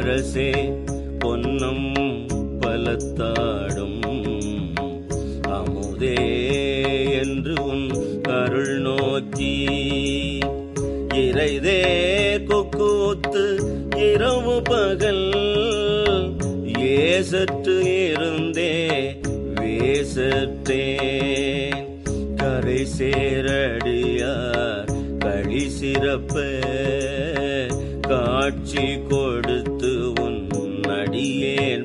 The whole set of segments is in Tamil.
அரசே பொன்னம் பலத்தாடும் அமுதே என்று உன் அருள் நோக்கி. இறைதே கொக்கூத்து இரவு பகல் ஏசற்று இருந்தே வேசற்றேன். கரை சேரடியார் கழி சிறப்பே காட்சி கொடுத்து உன் அடியேன்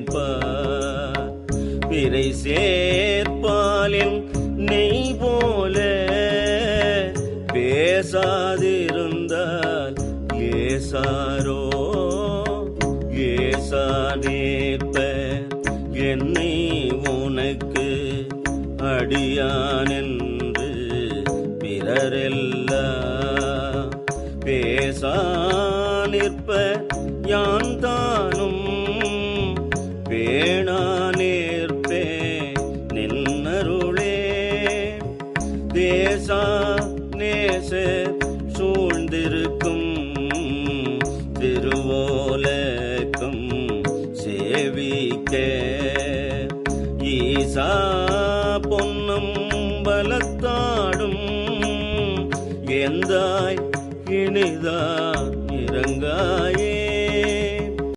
பிறை சேர்ப்பாலின் நெய் போல பேசாதிருந்தால் ஏசாரோ? ஏசாதேப்ப என்னை உனக்கு அடியானென்று பிறரெல்லாம் பேசா நிற்ப யான் தானும் பேணா நேர்ப்பே நின்னருளே. தேசா நேச சூழ்ந்திருக்கும். திருவோலக்கம் சேவிக்க. ஈசா பொன்னம் பலத்தாடும். எந்தாய் இனிதா இறங்காயே